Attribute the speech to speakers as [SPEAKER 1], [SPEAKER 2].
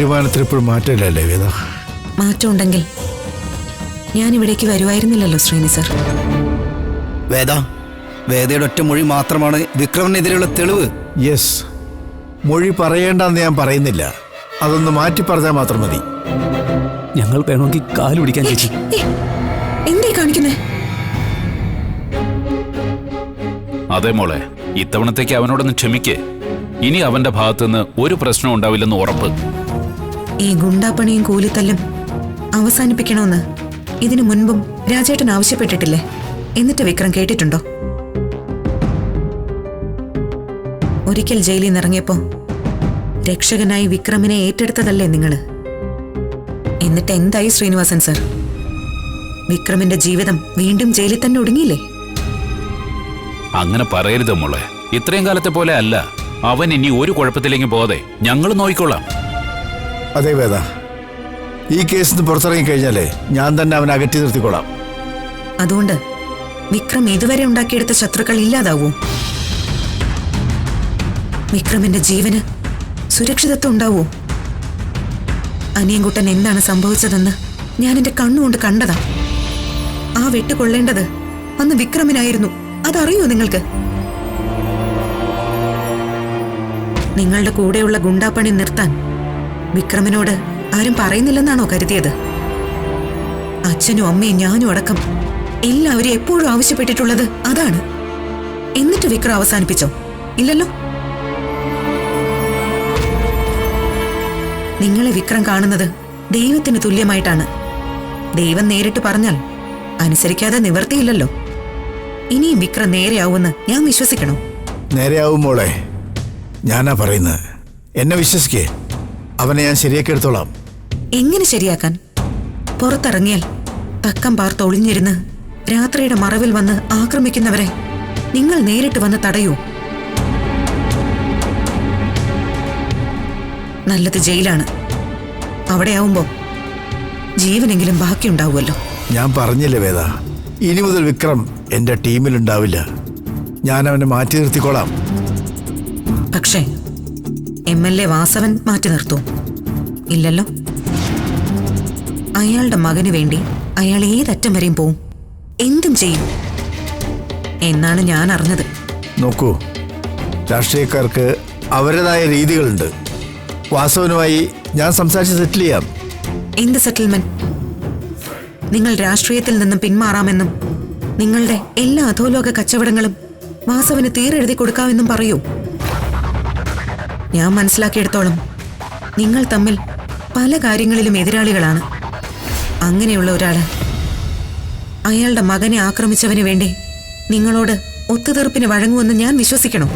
[SPEAKER 1] തീരുമാനത്തിൽ ഇപ്പോഴും മാറ്റമില്ലല്ലേ വേദ?
[SPEAKER 2] മാറ്റമുണ്ടെങ്കിൽ ഞാൻ ഇവിടേക്ക് വരുമായിരുന്നില്ലല്ലോ ശ്രീനി സർ.
[SPEAKER 3] വേദ വേദയുടെ ഒറ്റ മൊഴി മാത്രമാണ് വിക്രമിനെതിരെയുള്ള തെളിവ്.
[SPEAKER 1] യെസ് മൊഴി പറയേണ്ടെന്ന് ഞാൻ പറയുന്നില്ല. അതൊന്ന് മാറ്റി പറഞ്ഞാൽ മാത്രം മതി.
[SPEAKER 4] ഞങ്ങൾ വേണമെങ്കിൽ കാൽ പിടിക്കാൻ ചേച്ചി.
[SPEAKER 2] എന്തേ കാണിക്കുന്നേ?
[SPEAKER 5] അതെ മോളെ ഇത്തവണത്തേക്ക് അവനോടൊന്ന് ക്ഷമിക്കേ. ഇനി അവന്റെ ഭാഗത്തുനിന്ന് ഒരു പ്രശ്നം ഉണ്ടാവില്ലെന്ന് ഉറപ്പ്.
[SPEAKER 2] ഈ ഗുണ്ടാപ്പണിയും കൂലിത്തല്ലും അവസാനിപ്പിക്കണമെന്ന് ഇതിനു മുൻപും രാജേട്ടൻ ആവശ്യപ്പെട്ടിട്ടില്ലേ? എന്നിട്ട് വിക്രം കേട്ടിട്ടുണ്ടോ? ഒരിക്കൽ ജയിലിൽ നിന്നിറങ്ങിയപ്പോ രക്ഷകനായി വിക്രമിനെ ഏറ്റെടുത്തതല്ലേ നിങ്ങൾ? എന്നിട്ട് എന്തായി ശ്രീനിവാസൻ സർ? വിക്രമിന്റെ ജീവിതം വീണ്ടും ജയിലിൽ തന്നെ ഒടുങ്ങിയില്ലേ?
[SPEAKER 5] അങ്ങനെ പറയരുത് മോളെ. ഇത്രയും കാലത്തെ പോലെ അല്ല. അവൻ ഇനി ഒരു കുഴപ്പത്തിലേക്ക് പോകാതെ ഞങ്ങൾ നോക്കിക്കൊള്ളാം
[SPEAKER 1] അതെ വേദ. ഈ കേസിൽ നിന്ന് പുറത്തിറങ്ങി കഴിഞ്ഞാലേ ഞാൻ തന്നെ അവനെ അകറ്റി നിർത്തിക്കൊള്ളാം
[SPEAKER 2] അതുകൊണ്ട് വിക്രം ഇതുവരെ ഉണ്ടാക്കിയെടുത്ത ശത്രുക്കൾ ഇല്ലാതാവൂ. വിക്രമിന്റെ ജീവന് സുരക്ഷിതത്വം ഉണ്ടാവൂ. അനിയൻകുട്ടൻ എന്താണ് സംഭവിച്ചതെന്ന് ഞാൻ എന്റെ കണ്ണുകൊണ്ട് കണ്ടതാ. ആ വെട്ടുകൊള്ളേണ്ടത് അന്ന് വിക്രമിനായിരുന്നു. അതറിയോ നിങ്ങൾക്ക്? നിങ്ങളുടെ കൂടെയുള്ള ഗുണ്ടാപ്പണി നിർത്താൻ വിക്രമിനോട് ആരും പറയുന്നില്ലെന്നാണോ കരുതിയത്? അച്ഛനും അമ്മയും ഞാനും അടക്കം എല്ലാവരും എപ്പോഴും ആവശ്യപ്പെട്ടിട്ടുള്ളത് അതാണ്. എന്നിട്ട് വിക്രം അവസാനിപ്പിച്ചോ? ഇല്ലല്ലോ? നിങ്ങളെ വിക്രം കാണുന്നത് ദൈവത്തിന് തുല്യമായിട്ടാണ്. ദൈവം നേരിട്ട് പറഞ്ഞാൽ അനുസരിക്കാതെ നിവർത്തിയില്ലല്ലോ. ഇനിയും വിക്രം നേരെയാവുമെന്ന് ഞാൻ വിശ്വസിക്കണോ?
[SPEAKER 1] നേരെയാവും മോളെ. ഞാനാ പറയുന്നത്. എന്നെ വിശ്വസിക്കേ? അവനെ ഞാൻ ശരിയാക്കി എടുത്തോളാം.
[SPEAKER 2] എങ്ങനെ ശരിയാക്കാൻ? പുറത്തിറങ്ങിയാൽ തക്കം പാർത്ത് ഒളിഞ്ഞിരുന്ന് രാത്രിയുടെ മറവിൽ വന്ന് ആക്രമിക്കുന്നവരെ നിങ്ങൾ നേരിട്ട് വന്ന് തടയൂ. നല്ലത് ജയിലാണ്. അവിടെ ആവുമ്പോൾ ജീവനെങ്കിലും ബാക്കിയുണ്ടാവുമല്ലോ.
[SPEAKER 1] ഞാൻ പറഞ്ഞില്ലേ വേദ ഇനി മുതൽ വിക്രം എന്റെ ടീമിലുണ്ടാവില്ല. ഞാൻ അവനെ മാറ്റി നിർത്തിക്കോളാം.
[SPEAKER 2] പക്ഷേ എം എൽ എ വാസവൻ മാറ്റി നിർത്തൂ. ഇല്ലല്ലോ. അയാളുടെ മകന് വേണ്ടി അയാൾ ഏതറ്റം വരെയും പോവും. എന്തും ചെയ്യും. എന്നാണ് ഞാൻ അറിഞ്ഞത്.
[SPEAKER 1] നോക്കൂ. രാഷ്ട്രീയക്കാർക്ക് അവരുടേതായ രീതികളുണ്ട്. വാസവനുമായി ഞാൻ സംസാരിച്ച് സെറ്റിൽ ചെയ്യാം.
[SPEAKER 2] എന്ത് സെറ്റിൽമെന്റ്? നിങ്ങൾ രാഷ്ട്രീയത്തിൽ നിന്നും പിന്മാറാമെന്നും നിങ്ങളുടെ എല്ലാ അധോലോക കച്ചവടങ്ങളും വാസവന് തീരെഴുതി കൊടുക്കാമെന്നും പറയൂ. ഞാൻ മനസ്സിലാക്കിയെടുത്തോളം നിങ്ങൾ തമ്മിൽ പല കാര്യങ്ങളിലും എതിരാളികളാണ്. അങ്ങനെയുള്ള ഒരാൾ അയാളുടെ മകനെ ആക്രമിച്ചവന് വേണ്ടി നിങ്ങളോട് ഒത്തുതീർപ്പിന് വഴങ്ങുമെന്ന് ഞാൻ വിശ്വസിക്കണോ.